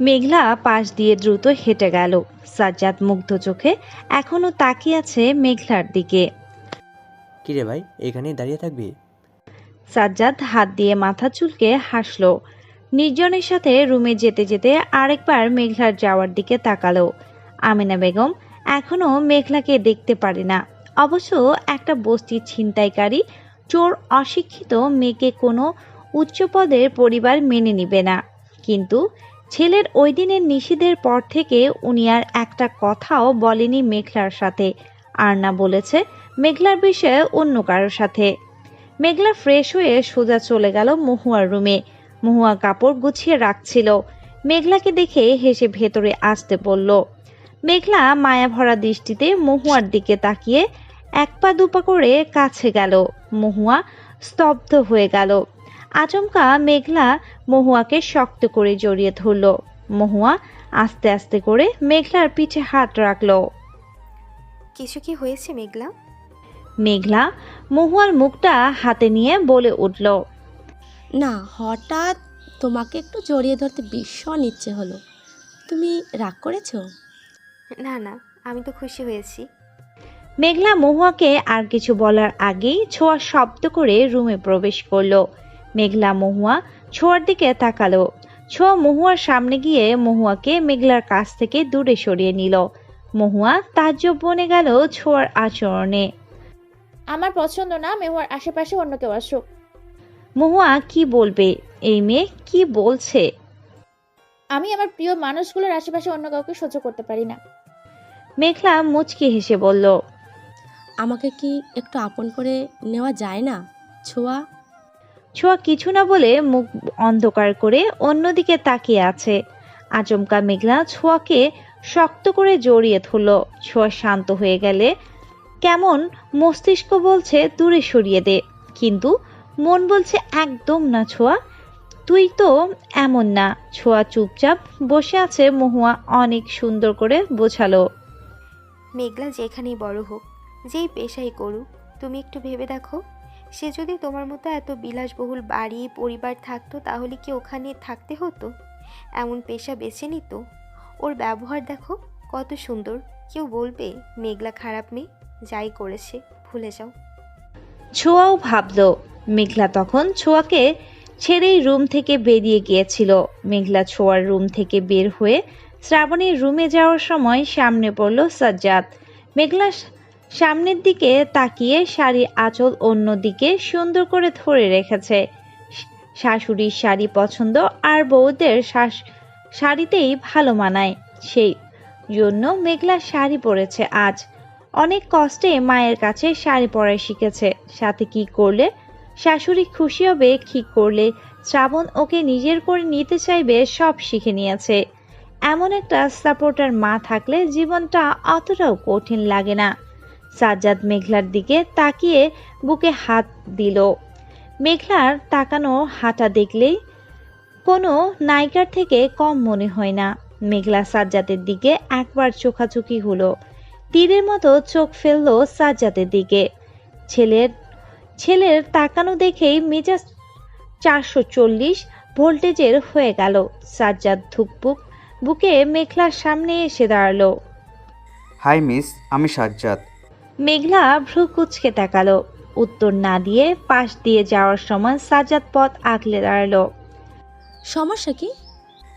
মেঘলা পাশ দিয়ে দ্রুত হেঁটে গেল। সাজ্জাদ মুগ্ধ চোখে এখনও তাকিয়ে আছে মেঘলার দিকে। কিরে ভাই এখানেই দাঁড়িয়ে থাকবি? সাজ্জাদ হাত দিয়ে মাথা চুলকে হাসলো। নির্জনের সাথে রুমে যেতে যেতে আরেকবার মেঘলার যাওয়ার দিকে তাকালো। আমিনা বেগম এখনও মেঘলাকে দেখতে পারে না। অবশ্য একটা বস্তির ছিনতাইকারী চোর অশিক্ষিত মেয়েকে কোনো উচ্চপদের পরিবার মেনে নিবে না। কিন্তু ছেলের ওই দিনের নিষিদ্ধের পর থেকে উনি আর একটা কথাও বলেনি মেঘলার সাথে। আর না বলেছে, মেঘলার বিষয়ে অন্য কারোর সাথে। মেঘলা ফ্রেশ হয়ে সোজা চলে গেল মহুয়ার রুমে। মহুয়া কাপড় গুছিয়ে রাখছিল। মেঘলাকে দেখে হেসে ভেতরে আসতে বলল, মেঘলা মায়া ভরা দৃষ্টিতে মহুয়ার দিকে তাকিয়ে এক পা দুপা করে কাছে গেল। মহুয়া স্তব্ধ হয়ে গেল। আচমকা মেঘলা মহুয়াকে শক্ত করে জড়িয়ে ধরল। মহুয়া আস্তে আস্তে করে মেঘলার পিঠে হাত রাখল। কিছু কি হয়েছে মেঘলা? মেঘলা মহুয়ার মুখটা হাতে নিয়ে বলে উঠল। না হঠাৎ তোমাকে একটু জড়িয়ে ধরতে ভীষণ ইচ্ছে হলো। তুমি রাগ করেছ? না না আমি তো খুশি হয়েছি। মেঘলা মহুয়াকে আর কিছু বলার আগেই ছোঁয়া শব্দ করে রুমে প্রবেশ করল। মেঘলা মহুয়া ছোঁয়ার দিকে তাকালো। ছোঁয়া মহুয়ার সামনে গিয়ে মহুয়াকে মেঘলার কাছ থেকে দূরে সরিয়ে নিল। মহুয়া তাজ্জব বনে গেল ছোঁয়ার আচরণে। আমার পছন্দ না মেহুয়ার আশেপাশে অন্য কেউ আসুক। মহুয়া কি বলবে? এই মেয়ে কি বলছে? আমি আমার প্রিয় মানুষগুলোর আশেপাশে অন্য কাউকে সহ্য করতে পারি না। মেঘলা মুচকি হেসে বলল আমাকে কি একটু আপন করে নেওয়া যায় না? ছোঁয়া ছোঁয়া কিছু না বলে মুখ অন্ধকার করে অন্যদিকে তাকিয়ে আছে। আচমকা মেঘলা ছোঁয়াকে শক্ত করে জড়িয়ে ধরল। ছোঁয়া শান্ত হয়ে গেলে কেমন মস্তিষ্ক বলছে, দূরে সরিয়ে দে। কিন্তু মন বলছে, একদম না ছোঁয়া, তুই তো এমন না। ছোঁয়া চুপচাপ বসে আছে, মহুয়া অনেক সুন্দর করে বোঝালো। মেঘলা যেখানেই বড় হোক, যেই পেশাই করুক, তুমি একটু ভেবে দেখো। সে যদি তোমার মতো এত বিলাসবহুল বাড়ি, পরিবার থাকতো, তাহলে কি ওখানে থাকতে হতো? এমন পেশা বেছে নিত? ওর ব্যবহার দেখো, কত সুন্দর। কেউ বলবে, মেঘলা খারাপ মেয়ে, যাই করেছে, ভুলে যাও। ছোঁয়াও ভাবলো, মেঘলা তখন ছোঁয়াকে ছেড়েই রুম থেকে বেরিয়ে গিয়েছিল। মেঘলা ছোঁয়ার রুম থেকে বের হয়ে শ্রাবণীর রুমে যাওয়ার সময় সামনে পড়ল সাজ্জাদ। মেঘলা সামনের দিকে তাকিয়ে শাড়ি আঁচল অন্য দিকে সুন্দর করে ধরে রেখেছে। শাশুড়ির শাড়ি পছন্দ আর বউদের শাস- শাড়িতেই ভালো মানায়। সেই জন্য মেঘলা শাড়ি পরেছে আজ। অনেক কষ্টে মায়ের কাছে শাড়ি পরা শিখেছে। সাথে কি করলে? শাশুড়ি খুশি হবে, কি করলে? শ্রাবণ ওকে নিজের করে নিতে চাইবে, সব শিখে নিয়েছে। এমন একটা সাপোর্টার মা থাকলে জীবনটা অতটাও কঠিন লাগে না। সাজ্জাদ মেঘলার দিকে তাকিয়ে বুকে হাত দিল। মেঘলার তাকানো হাঁটা দেখলেই কোনো নায়িকার থেকে কম মনে হয় না। মেঘলা সাজ্জাদের দিকে একবার চোখাচোখি হলো। তীরের মতো চোখ ফেলল সাজ্জাদের দিকে। ছেলের ছেলের তাকানো দেখেই মেজাজ চারশো চল্লিশ ভোল্টেজের হয়ে গেল। সাজ্জাদ ধুকপুক বুকে মেঘলার সামনে এসে দাঁড়াল। হাই মিস, আমি সাজ্জাদ। মেঘলা ভ্রু কুচকে তাকালো। উত্তর না দিয়ে পাশ দিয়ে যাওয়ার সময় সাজ্জাদ পথ আগলে দাঁড়াল। সমস্যা কি?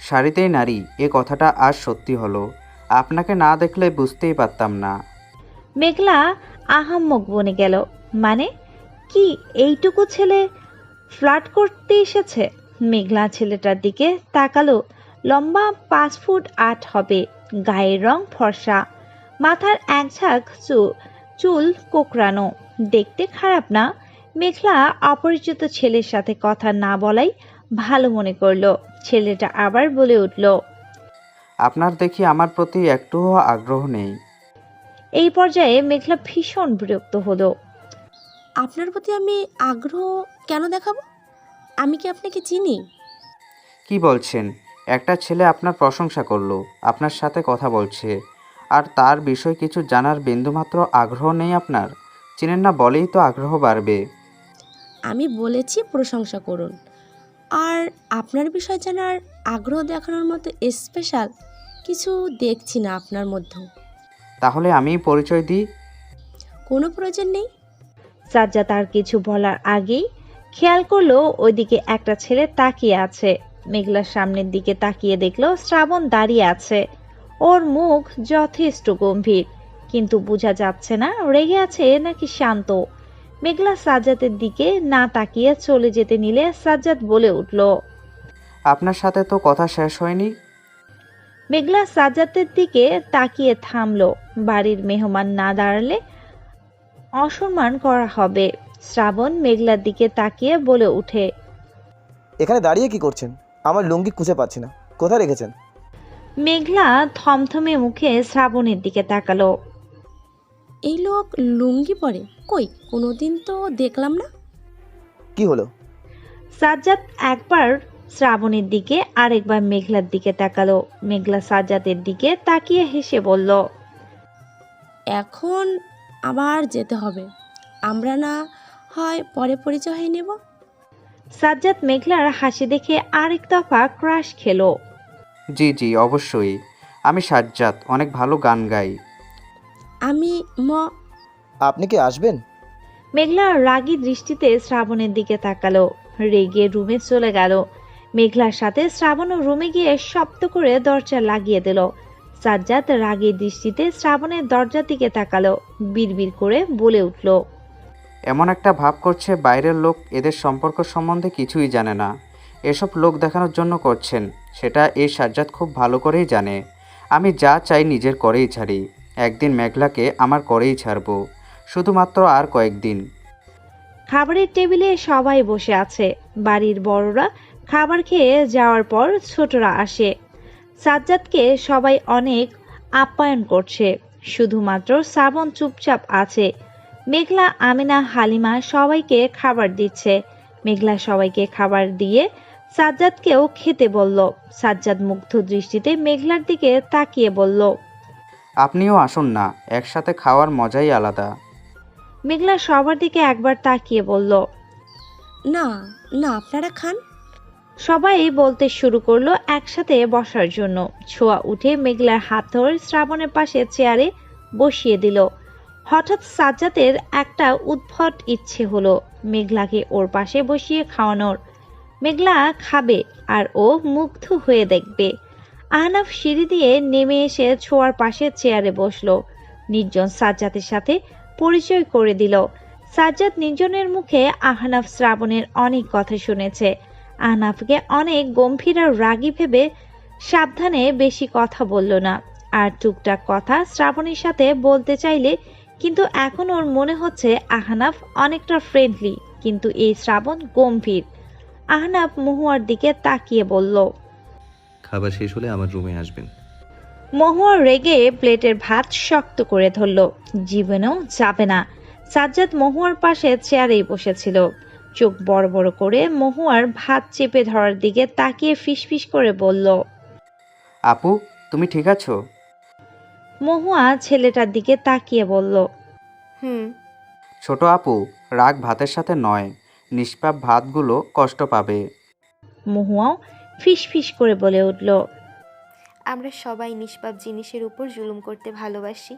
শাড়িতেই নারী এ কথাটা আজ সত্যি হলো। আপনাকে না দেখলে বুঝতেই পারতাম না। মেঘলা আহাম্মক বনে গেল। মানে কি এইটুকু ছেলে ফ্লার্ট করতে এসেছে? মেঘলা ছেলেটার দিকে তাকালো। লম্বা পাঁচ ফুট আট হবে গায়ের রং ফর্সা। মাথার এক ঝাঁক চুল। চুল কোকড়ানো। দেখতে খারাপ না। মেঘলা অপরিচিত ছেলের সাথে কথা না বলাই ভালো মনে করল। ছেলেটা আবার বলে উঠল আপনার দেখি আমার প্রতি একটুও আগ্রহ নেই। এই পর্যায়ে মেঘলা ভীষণ বিরক্ত হলো। আপনার প্রতি আমি আগ্রহ কেন দেখাবো? আমি কি আপনাকে চিনি? কি বলছেন? একটা ছেলে আপনার প্রশংসা করল আপনার সাথে কথা বলছে। আর তার বিষয় কিছু জানার বিন্দুমাত্র আগ্রহ নেই আপনার। চিনেন না বলেই তো আগ্রহ বাড়বে। আমি বলেছি প্রশংসা করুন। আর আপনার বিষয় জানার আগ্রহ দেখানোর মতো স্পেশাল কিছু দেখছি না আপনার মধ্যে তাহলে আমি পরিচয় দিই? কোনো প্রয়োজন নেই। সাজ্জাদ আর কিছু বলার আগেই খেয়াল করল ওইদিকে একটা ছেলে তাকিয়ে আছে। মেঘলার সামনের দিকে তাকিয়ে দেখল শ্রাবণ দাঁড়িয়ে আছে। ওর মুখ যথেষ্ট গম্ভীর কিন্তু বোঝা যাচ্ছে না রেগে আছে নাকি শান্ত। মেঘলা সাজ্জাদের দিকে না তাকিয়ে চলে যেতে নিলে সাজ্জাদ বলে উঠল আপনার সাথে তো কথা শেষ হয়নি। মেঘলা সাজ্জাদের দিকে তাকিয়ে থামলো বাড়ির মেহমান না দাঁড়ালে অসম্মান করা হবে। শ্রাবণ মেঘলার দিকে তাকিয়ে বলে উঠে এখানে দাঁড়িয়ে কি করছেন? আমার লুঙ্গি খুঁজে পাচ্ছি না। কোথায় রেখেছেন? মেঘলা থমথমে মুখে শ্রাবণের দিকে তাকালো। এই লোক লুঙ্গি পরে? কই? কোনোদিন তো দেখলাম না। কি হলো? সাজ্জাদ একবার শ্রাবণের দিকে আরেকবার মেঘলার দিকে তাকালো। মেঘলা সাজ্জাদের দিকে তাকিয়ে হেসে বলল এখন আবার যেতে হবে। আমরা না হয় পরে পরিচয় হয়ে নেব? সাজ্জাদ মেঘলার হাসি দেখে আরেক দফা ক্রাশ খেলো। জি জি অবশ্যই। আমি সাজ্জাদ অনেক ভালো গান গাই। আমি ম আপনি কি আসবেন? মেঘলা রাগী দৃষ্টিতে শ্রাবণের দিকে তাকালো রেগে রুমে চলে গেল। মেঘলার সাথে শ্রাবণও রুমে গিয়ে শব্দ করে দরজা লাগিয়ে দিল। সাজ্জাদ রাগী দৃষ্টিতে শ্রাবণের দরজার দিকে তাকালো বিড়বিড় করে বলে উঠল এমন একটা ভাব করছে বাইরের লোক এদের সম্পর্ক সম্বন্ধে কিছুই জানে না। এসব লোক দেখানোর জন্য করছেন, সেটা এই সাজ্জাদ খুব ভালো করেই জানে। আমি যা চাই নিজের করেই ছাড়ি, একদিন মেঘলাকে আমার করেই ছাড়বো, শুধুমাত্র আর কয়েকদিন। খাবারের টেবিলে সবাই বসে আছে, বাড়ির বড়রা খাবার খেয়ে যাওয়ার পর ছোটরা আসে। সাজ্জাদকে সবাই অনেক আপ্যায়ন করছে, শুধুমাত্র শ্রাবণ চুপচাপ আছে। মেঘলা, আমিনা, হালিমা সবাইকে খাবার দিচ্ছে। মেঘলা সবাইকে খাবার দিয়ে সাজ্জাদকেও খেতে বলল। সাজ্জাদ মুগ্ধ দৃষ্টিতে মেঘলার দিকে তাকিয়ে বলল আপনিও আসুন না একসাথে খাওয়ার মজাই আলাদা। মেঘলা সবার দিকে একবার তাকিয়ে বলল না না আপনারা খান। সবাই বলতে শুরু করল একসাথে বসার জন্য। ছোঁয়া উঠে মেঘলার হাত ধরে শ্রাবণের পাশে চেয়ারে বসিয়ে দিল। হঠাৎ সাজ্জাদের একটা উদ্ভট ইচ্ছে হলো মেঘলাকে ওর পাশে বসিয়ে খাওয়ানোর। মেঘলা খাবে আর ও মুগ্ধ হয়ে দেখবে। আহনাফ সিঁড়ি দিয়ে নেমে এসে ছোঁয়ার পাশে চেয়ারে বসল। নির্জন সাজ্জাদের সাথে পরিচয় করে দিল। সাজ্জাদ নির্জনের মুখে আহনাফ শ্রাবণের অনেক কথা শুনেছে। আহনাফকে অনেক গম্ভীর আর রাগী ভেবে সাবধানে বেশি কথা বলল না। আর টুকটাক কথা শ্রাবণীর সাথে বলতে চাইলে কিন্তু এখন ওর মনে হচ্ছে আহনাফ অনেকটা ফ্রেন্ডলি কিন্তু এই শ্রাবণ গম্ভীর। আহনাফ মহুয়ার দিকে তাকিয়ে বলল খাবার শেষ হলে আমার রুমে আসবেন। মহুয়া রেগে প্লেটের ভাত শক্ত করে ধরল। জীবনেও যাবে না। সাজ্জাদ মহুয়ার পাশে চেয়ারেই বসেছিল। চোখ বড় বড় করে মহুয়ার ভাত চেপে ধরার দিকে তাকিয়ে ফিসফিস করে বলল আপু তুমি ঠিক আছো? মহুয়া ছেলেটার দিকে তাকিয়ে বলল হুম। ছোট আপু রাগ ভাতের সাথে নয়। নিষ্পাপ ভাতগুলো কষ্ট পাবে। মহুয়াও ফিসফিস করে বলে উঠল আমরা সবাই নিষ্পাপ জিনিসের উপর জুলুম করতে ভালোবাসি।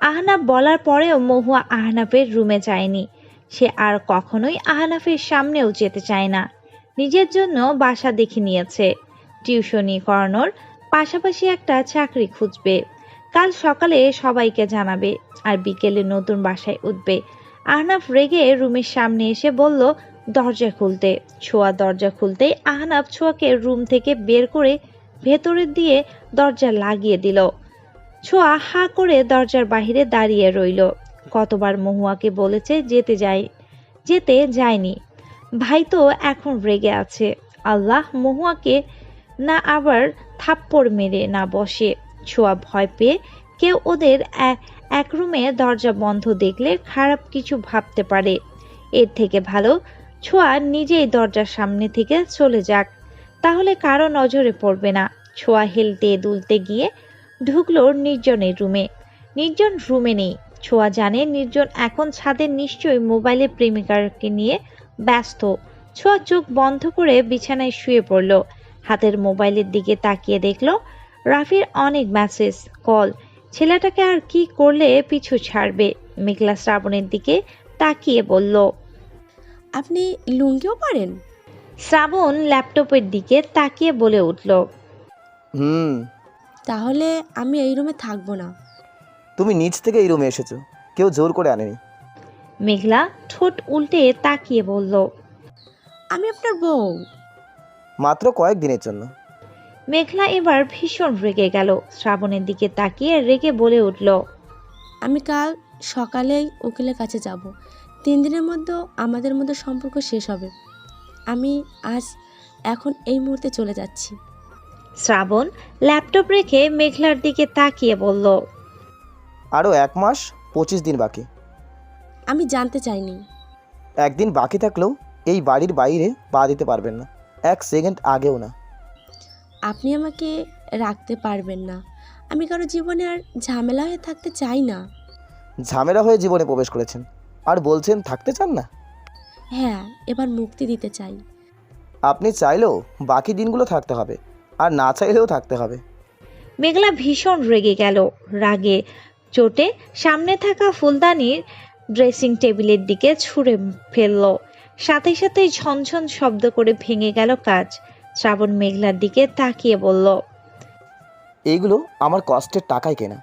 আহনাফ বলার পরেও মহুয়া আহনাফের রুমে যায়নি। সে আর কখনোই আহনাফের সামনেও যেতে চায় না। নিজের জন্য বাসা দেখে নিয়েছে। টিউশনি করানোর পাশাপাশি একটা চাকরি খুঁজবে। কাল সকালে সবাইকে জানাবে আর বিকেলে নতুন বাসায় উঠবে। আহনাফ রেগে রুমের সামনে এসে বলল, দরজা খুলতে। ছোঁয়া দরজা খুলতেই আহনাফ ছোঁয়াকে রুম থেকে বের করে ভেতরে দিয়ে দরজা লাগিয়ে দিল। ছোঁয়া হা করে দরজার বাহিরে দাঁড়িয়ে রইল। কতবার মহুয়াকে বলেছে, যেতে যাই। যেতে যায়নি। ভাই তো এখন রেগে আছে। আল্লাহ মহুয়াকে না আবার থাপ্পড় মেরে না বসে। ছোঁয়া ভয় পেয়ে কেউ ওদের এক- রুমে দরজা বন্ধ দেখলে খারাপ কিছু ভাবতে পারে। এর থেকে ভালো, ছোঁয়া নিজেই দরজার সামনে থেকে চলে যাক। তাহলে কারও নজরে পড়বে না। ছোঁয়া হেলতে দুলতে গিয়ে ঢুকলো নির্জনের রুমে। নির্জন রুমে নেই। ছোঁয়া জানে নির্জন এখন ছাদে নিশ্চয়ই মোবাইলে প্রেমিকাকে নিয়ে ব্যস্ত। ছোঁয়া চোখ বন্ধ করে বিছানায় শুয়ে পড়ল। হাতের মোবাইলের দিকে তাকিয়ে দেখল, রাফির অনেক মেসেজ কল ছেলেটাকে আর কি করলে পিছু ছাড়বে? মেঘলা শ্রাবণের দিকে তাকিয়ে বলল আপনি লুঙ্গিও পারেন? শ্রাবণ ল্যাপটপের দিকে তাকিয়ে বলে উঠল হুম। তাহলে আমি এই রুমে থাকব না। তুমি নিচ থেকে এই রুমে এসেছ। কেউ জোর করে আনেনি। মেঘলা ঠোঁট উল্টে তাকিয়ে বলল আমি আপনার বউ। মাত্র কয়েক দিনের জন্য। মেঘলা এবার ভীষণ রেগে গেল। শ্রাবণের দিকে তাকিয়ে রেগে বলে উঠল আমি কাল সকালেই উকিলের কাছে যাব। তিন দিনের মধ্যে আমাদের মধ্যে সম্পর্ক শেষ হবে। আমি আজ এখন এই মুহূর্তে চলে যাচ্ছি। শ্রাবণ ল্যাপটপ রেখে মেঘলার দিকে তাকিয়ে বলল আরও এক মাস পঁচিশ দিন বাকি। আমি জানতে চাইনি। একদিন বাকি থাকলেও এই বাড়ির বাইরে পা দিতে পারবেন না। এক সেকেন্ড আগেও না। আপনি আমাকে রাখতে পারবেন না। আমি কারও জীবনে আর ঝামেলা হয়ে থাকতে চাই না। ঝামেলা হয়ে জীবনে প্রবেশ করেছেন। আর বলছেন থাকতে চান না? হ্যাঁ এবার মুক্তি দিতে চাই। আপনি চাইলেও বাকি দিনগুলো থাকতে হবে আর না চাইলেও থাকতে হবে। মেঘলা ভীষণ রেগে গেল। রাগে চোটে সামনে থাকা ফুলদানির ড্রেসিং টেবিলের দিকে ছুঁড়ে ফেলল। সাথে সাথে ঝনঝন শব্দ করে ভেঙে গেল কাজ। শ্রাবণ মেঘলার দিকে তাকিয়ে বলল এইগুলো আমার কষ্টের টাকায় কেনা।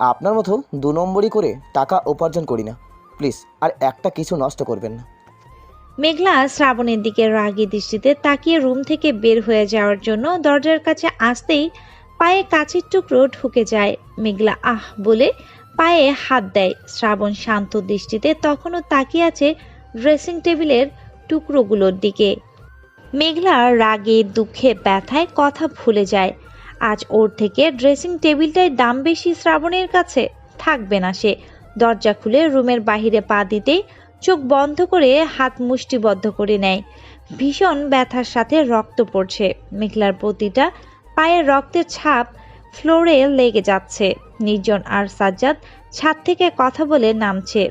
আপনার মতো দু নম্বরই করে টাকা উপার্জন করি না। প্লিজ আর একটা কিছু নষ্ট করবেন না। মেঘলা শ্রাবণের দিকে রাগী দৃষ্টিতে তাকিয়ে রুম থেকে বের হয়ে যাওয়ার জন্য দরজার কাছে আসতেই পায়ে কাছের টুকরো ঢুকে যায়। মেঘলা আহ বলে পায়ে হাত দেয়। শ্রাবণ শান্ত দৃষ্টিতে তখনও তাকিয়ে আছে ড্রেসিং টেবিলের টুকরোগুলোর দিকে। মেঘলা রাগে, দুঃখে, ব্যথায় কথা ভুলে যায়। আজ ওর থেকে ড্রেসিং টেবিলটাই দাম বেশি শ্রাবণের কাছে থাকবে না সে। দরজা খুলে রুমের বাহিরে পা দিতেই চোখ বন্ধ করে হাত মুষ্টিবদ্ধ করে নেয়। ভীষণ ব্যথার সাথে রক্ত পড়ছে। মেঘলার প্রতিটা পায়ের রক্তের ছাপ ফ্লোরে লেগে যাচ্ছে। নির্জন আর সাজ্জাদ ছাদ থেকে কথা বলে নামছে।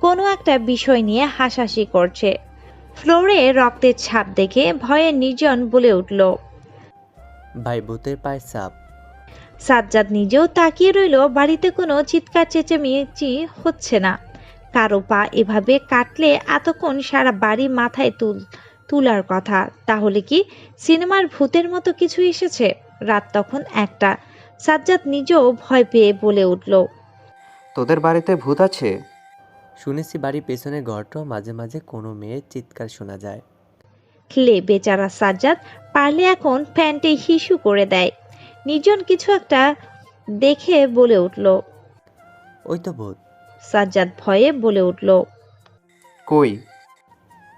কোনো একটা বিষয় নিয়ে হাসাহাসি করছে। ফ্লোরে রক্তের ছাপ দেখে ভয়ে নির্জন বলে উঠল ভাই ভূতের পায়ের সাপ সাজ্জাদ নিজেও তাকিয়ে রইল বাড়িতে কোনো চিৎকার চেঁচেমেচি হচ্ছে না। কারও পা এভাবে কাটলে এতক্ষণ সারা বাড়ি মাথায় তুল তুলার কথা। তাহলে কি সিনেমার ভূতের মতো কিছু এসেছে? রাত তখন একটা। সাজ্জাদ নিজেও ভয় পেয়ে বলে উঠল তোদের বাড়িতে ভূত আছে? শুনেছি বাড়ির পেছনের ঘরটাও মাঝে মাঝে কোনো মেয়ের চিৎকার শোনা যায়। খেলে বেচারা সাজ্জাদ পারলে এখন প্যান্টে হিসু করে দেয়। নির্জন কিছু একটা দেখে বলে উঠল। ওই তো ভূত। সাজ্জাদ ভয়ে বলে উঠল। কই?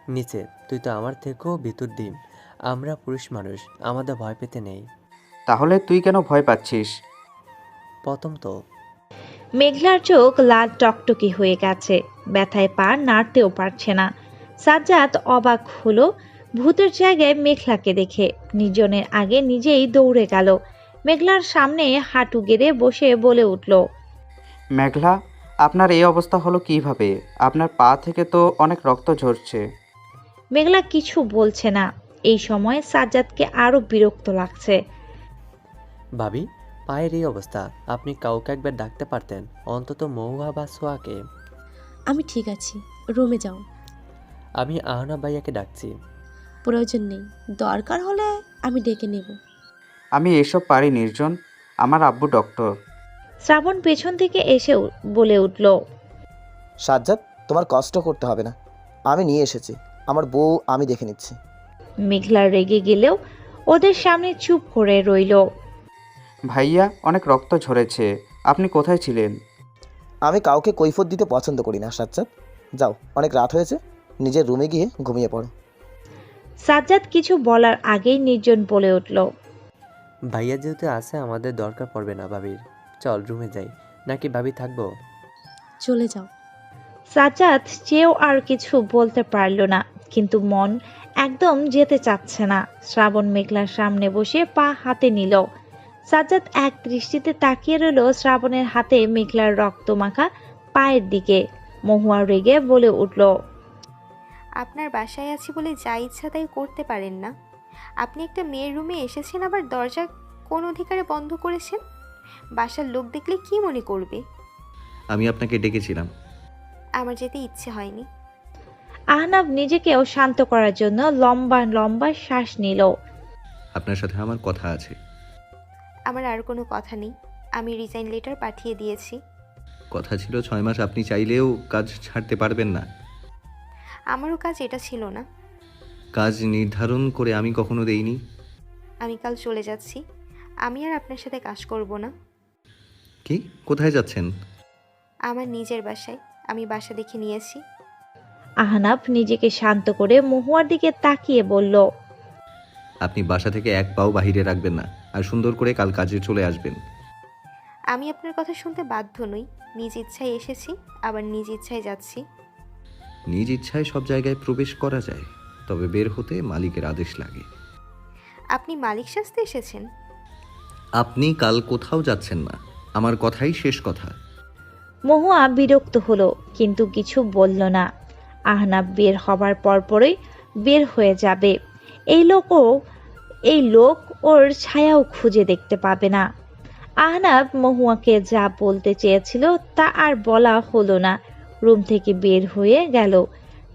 নিচে তুই তো আমার থেকেও ভিতর ডিম। আমরা পুরুষ মানুষ আমাদের ভয় পেতে নেই। তাহলে তুই কেন ভয় পাচ্ছিস? প্রথম তো মেঘলার চোখ লাল টকটকি হয়ে গেছে। ব্যথায় পা নাড়তেও পারছে না। সাজ্জাদ অবাক হলো। ভূতের জায়গায় মেঘলাকে দেখে। নির্জনের আগে নিজেই দৌড়ে গেল। মেঘলার সামনে হাঁটু গেড়ে বসে বলে উঠল মেঘলা আপনার এই অবস্থা হলো কীভাবে? আপনার পা থেকে তো অনেক রক্ত ঝরছে। মেঘলা কিছু বলছে না। এই সময় সাজ্জাদকে আরও বিরক্ত লাগছে। ভাবি পায়ের এই অবস্থা আপনি কাউকে একবার ডাকতে পারতেন অন্তত মহুয়া বা সোয়াকে আমি ঠিক আছি রুমে যাও। আমি আহনা ভাইয়াকে ডাকছি। প্রয়োজন নেই দরকার হলে আমি ডেকে নেব। আমি এসব পারি নির্জন। আমার আব্বু ডক্টর। শ্রাবণ পেছন থেকে এসে উ- বলে উঠল সাজ্জাদ তোমার কষ্ট করতে হবে না। আমি নিয়ে এসেছি। আমার বউ আমি দেখে নিচ্ছি। মেঘলা রেগে গেলেও ওদের সামনে চুপ করে রইল। ভাইয়া অনেক রক্ত ঝরেছে। আপনি কোথায় ছিলেন? আমি কাউকে কৈফত দিতে পছন্দ করি না সাজ্জাদ। যাও অনেক রাত হয়েছে। নিজের রুমে গিয়ে ঘুমিয়ে পড়ো। সাজ্জাদ কিছু বলার আগেই নির্জন বলে উঠল। ভাইয়া যেহেতু আছে আমাদের দরকার পড়বে না ভাবির। চল রুমে যাই। নাকি ভাবি থাকব? চলে যাও। সাজ্জাদ চেয়েও আর কিছু বলতে পারল না কিন্তু মন একদম যেতে চাচ্ছে না। শ্রাবণ মেঘলার সামনে বসে পা হাতে নিল। সাজ্জাদ এক দৃষ্টিতে তাকিয়ে রইল শ্রাবণের হাতে মেঘলার রক্তমাখা পায়ের দিকে। মহুয়া রেগে বলে উঠল আপনার বাসায় আছি বলে যা ইচ্ছা তাই করতে পারেন না। আপনি একটা মেয়ের রুমে এসেছেন আবার দরজা কোন অধিকারে বন্ধ করেছেন? বাসার লোক দেখলে কি মনে করবে? আমি আপনাকে ডেকেছিলাম। আমার যেতে ইচ্ছে হয়নি। আহনাব নিজেকেও শান্ত করার জন্য লম্বা লম্বা শ্বাস নিল। আপনার সাথে আমার কথা আছে। আমার আর কোনো কথা নেই। আমি রিজাইন লেটার পাঠিয়ে দিয়েছি। কথা ছিল ছয় মাস আপনি চাইলেও কাজ ছাড়তে পারবেন না। আমারও কাজ এটা ছিল না। কাজ নির্ধারণ করে আমি কখনো দেইনি। আমি কাল চলে যাচ্ছি। আমি আর আপনার সাথে কাজ করব না। কি? কোথায় যাচ্ছেন? আমার নিজের বাসায়। আমি বাসা দেখে নিয়েছি। আহনাব নিজেকে শান্ত করে মহুয়ার দিকে তাকিয়ে বলল আপনি বাসা থেকে এক পাও বাহিরে রাখবেন না। আর সুন্দর করে কাল কাজে চলে আসবেন। আমি আপনার কথা শুনতে বাধ্য নই। নিজ ইচ্ছায় এসেছি আবার নিজ ইচ্ছায় যাচ্ছি। নিজ ইচ্ছায় সব জায়গায় প্রবেশ করা যায় তবে বের হতে মালিকের আদেশ লাগে। আপনি মালিক সাজতে এসেছেন? আপনি কাল কোথাও যাচ্ছেন না। আমার কথাই শেষ কথা। মহুয়া বিরক্ত হলো কিন্তু কিছু বলল না। আহনাব বের হবার পরপরই বের হয়ে যাবে। এই লোকও এই লোক ওর ছায়াও খুঁজে দেখতে পাবে না। আহনাব মহুয়াকে যা বলতে চেয়েছিল তা আর বলা হলো না। রুম থেকে বের হয়ে গেল।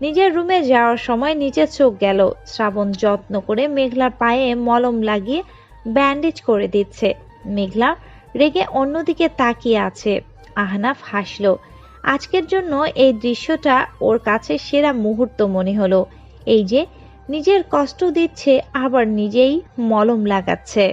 নিজের রুমে যাওয়ার সময় নিচে চোখ গেল। শ্রাবণ যত্ন করে মেঘলার পায়ে মলম লাগিয়ে ব্যান্ডেজ করে দিচ্ছে। মেঘলা রেগে অন্যদিকে তাকিয়ে আছে। আহনাফ হাসল। আজকের জন্য এই দৃশ্যটা ওর কাছে সেরা মুহূর্ত মনে হলো। এই যে নিজের কষ্ট দিচ্ছে আবার নিজেই মলম লাগাচ্ছে।